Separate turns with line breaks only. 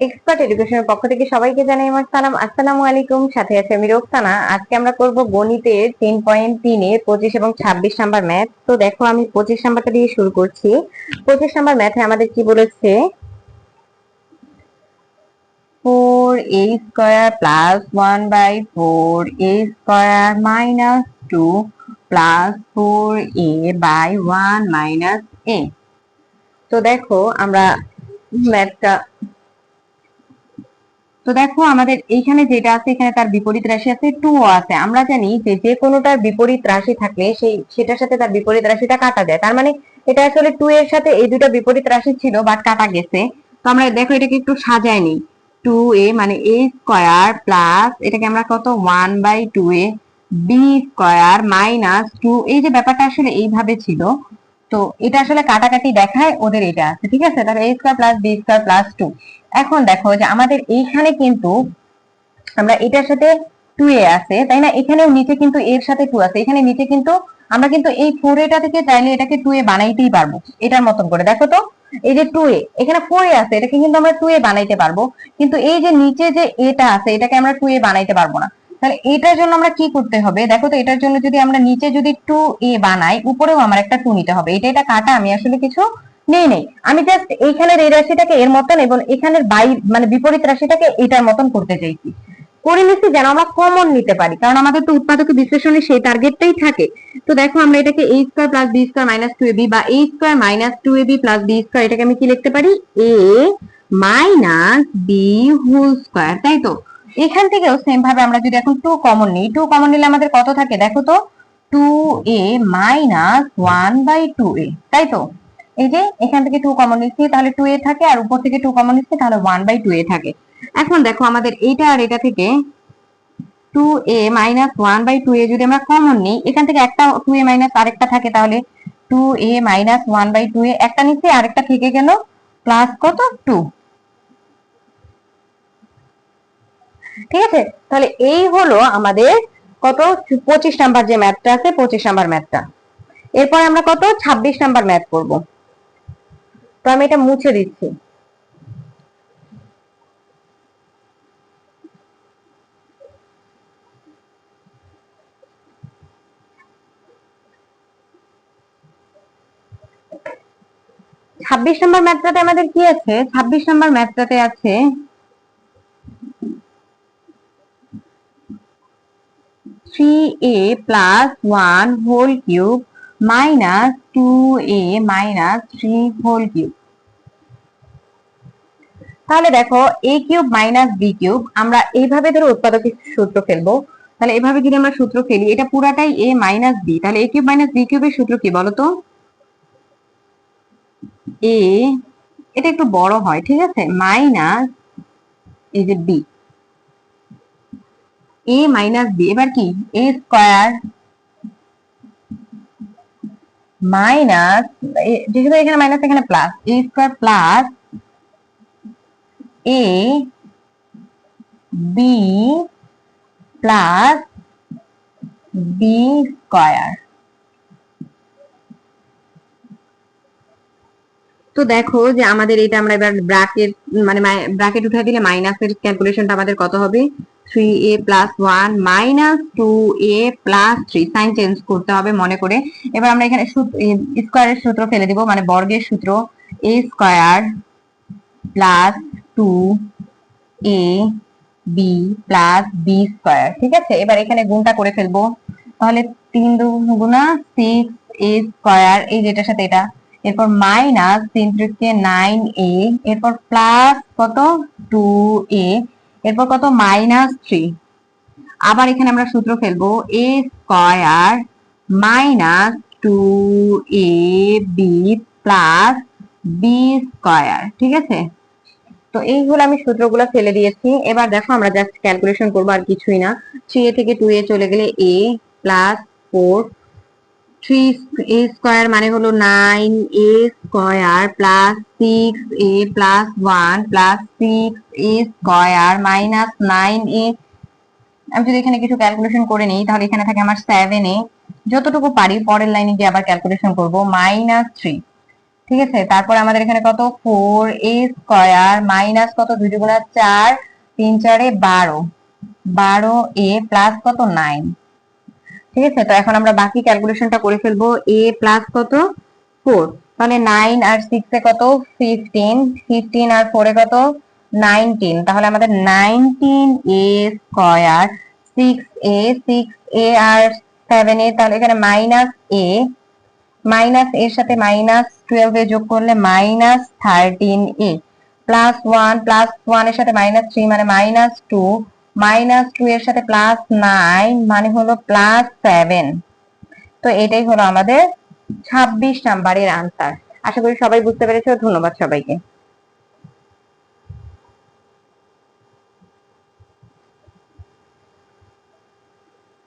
Expert এডুকেশনের পক্ষ থেকে সবাইকে জানাই আমার সালাম। আসসালামু আলাইকুম, সাথে আছে আমি রোকসানা। আজকে আমরা করব গণিতের তিন পয়েন্ট তিনে পঁচিশ এবং ছাব্বিশ নাম্বার ম্যাথ তো দেখো, আমি পঁচিশ নাম্বারটা দিয়ে শুরু করছি। পঁচিশ নাম্বার ম্যাথে আমাদের কি বলেছে? Four A square plus one by four A square minus two plus four A by one minus A তো দেখো, আমরা ম্যাথটা তো দেখো আমাদের এইখানে যেটা আছে, এখানে তার বিপরীত রাশি আছে টু আছে। আমরা জানি যে যে কোনোটার বিপরীত রাশি থাকলে সেই, সেটার সাথে তার বিপরীত রাশিটা কাটা যায়। তার মানে এটা আসলে টু এর সাথে এই দুটা বিপরীত রাশি ছিল বাট কাটা গেছে। তো আমরা দেখো এটাকে একটু সাজায় টু এ মানে এ স্কোয়ার প্লাস এটাকে আমরা কত? One by two A B square minus two এই যে ব্যাপারটা আসলে এইভাবে ছিল। তো এটা আসলে কাটাকাটি দেখায় ওদের এটা আছে, ঠিক আছে? তাহলে A square plus B square plus two এখন দেখো যে আমাদের এইখানে কিন্তু আমরা এটার সাথে টু এ আছে, তাই না? এখানেও নিচে কিন্তু এর সাথে টু আছে। এখানে নিচে কিন্তু আমরা কিন্তু এই ফোর এটা থেকে চাইলে এটাকে টু এ বানাইতেই পারব, এটার মতন করে। দেখো তো, এই যে টু এ এখানে ফোর এ আছে, এটাকে কিন্তু আমরা টু এ বানাইতে পারব। কিন্তু এই যে নিচে যে এটা আছে, এটাকে আমরা টু এ বানাইতে পারব না। তাহলে এটার জন্য আমরা কি করতে হবে? দেখো তো, এটার জন্য যদি আমরা নিচে যদি টু এ বানাই, উপরেও আমার একটা টু নিতে হবে। এটা এটা কাটা, আমি আসলে কিছু নেই নেই। আমি জাস্ট এইখানের এই রাশিটাকে এর মতন এবং এখানের বাই মানে বিপরীত রাশিটাকে এটার মতন করতে চাইছি। করে নিচ্ছি যেন আমরা কমন নিতে পারি। কারণ আমাদের তো উৎপাদক বিশ্লেষণে সেই টার্গেটটাই থাকে। তো দেখো আমরা এটাকে A square plus B square minus two AB বা A square minus two AB plus B square এটাকে আমি কি লিখতে পারি? A minus B whole square তাই তো? এখান থেকেও সেম ভাবে আমরা যদি এখন টু কমন নিই টু কমন নিলে আমাদের কত থাকে? দেখো তো two A minus one by two A তাই তো? এই যে, এখান থেকে টু কমন নিচ্ছি, তাহলে টু এ থাকে, আর উপর থেকে টু কমন নিচ্ছি, তাহলে ওয়ান বাই টু এ থাকে। এখন দেখো আমাদের এইটা আর এটা থেকে two A minus one by two A যদি আমরা কমন নিই, এখান থেকে একটা টু এ মাইনাস আরেকটা থাকে, তাহলে two A minus one by two A একটা নিচ্ছি, আরেকটা থেকে গেল প্লাস কত? টু ঠিক আছে? তাহলে এই হলো আমাদের কত? পঁচিশ নাম্বার যে ম্যাথটা আছে, পঁচিশ নাম্বার ম্যাথটা এরপর আমরা কত? ছাব্বিশ নাম্বার ম্যাথ করব। তো আমি এটা মুছে দিচ্ছি। ছাব্বিশ নম্বর ম্যাথটাতে আমাদের কি আছে? ছাব্বিশ নম্বর ম্যাথটাতে আছে three A plus one whole cube minus two A minus three whole cube তাহলে দেখো A cube minus B cube, আমরা এইভাবে ধরো উৎপাদকের সূত্র ফেলব। তাহলে এভাবে যদি আমরা সূত্র ফেলি, এটা পুরাটাই এ মাইনাস বি তাহলে এ কিউব মাইনাস বি কিউবের সূত্র কি বলতো? এ এটা একটু বড় হয়, ঠিক আছে? মাইনাস এই যে বি এ মাইনাস বি এবার কি? এ স্কোয়ার মাইনাস যেহেতু এখানে মাইনাস এখানে plus A square plus A B plus B square তো দেখো যে আমাদের এটা আমরা এবার ব্র্যাকেট মানে ব্র্যাকেট উঠে দিলে মাইনাসের ক্যালকুলেশনটা আমাদের কত হবে? Three A plus one minus two A plus three sign change করতে হবে মনে করে। এবার আমরা এখানে স্কোয়ারের সূত্র ফেলে দিব মানে বর্গের সূত্র A square plus two A B plus B square ঠিক আছে? এবার এখানে গুণটা করে ফেলব। তাহলে তিন দুগুণা সিক্স এ স্কোয়ার এই যেটার সাথে এটা। এরপর মাইনাস তিন ত্রিকে নাইন এ এরপর প্লাস কত? টু এ এরপর কত? মাইনাস থ্রি আবার এখানে আমরা সূত্র ফেলব A square minus two A B plus B square ঠিক আছে? তো এইগুলো আমি সূত্রগুলো ফেলে দিয়েছি। এবার দেখো আমরা জাস্ট ক্যালকুলেশন করব আর কিছুই না। থ্রি এ থেকে টু এ চলে গেলে A plus four three A square মানে হলো nine A square plus six A plus one plus six A square minus nine A আমি যদি এখানে কিছু ক্যালকুলেশন করে নিই, তাহলে এখানে থাকে আমার সেভেন এ যতটুকু পারি, পরের লাইনে গিয়ে আবার ক্যালকুলেশন করব। মাইনাস থ্রি ঠিক আছে? তারপর আমাদের এখানে কত? ফোর এ স্কয়ার মাইনাস কত? দুই দুগুণা চার, তিন চারে বারো। বারো এ প্লাস কত? নাইন ঠিক আছে? তো এখন আমরা বাকি ক্যালকুলেশনটা করে ফেলব। এ প্লাস কত? ফোর মানে নাইন আর সিক্স এ কত? ফিফটিন ফিফটিন আর ফোরে কত? নাইনটিন তাহলে আমাদের nineteen A square six A six A R seven A তাহলে এখানে মাইনাস এ মাইনাস এর সাথে মাইনাস টুয়েলভ এ যোগ করলে minus thirteen A. Plus one plus ওয়ানের সাথে মাইনাস থ্রি মানে মাইনাস টু মাইনাস টু এর সাথে প্লাস নাইন মানে হলো প্লাস সেভেন তো এটাই হলো আমাদের ছাব্বিশ নাম্বারের আনসার আশা করি সবাই বুঝতে পেরেছ। ধন্যবাদ সবাইকে।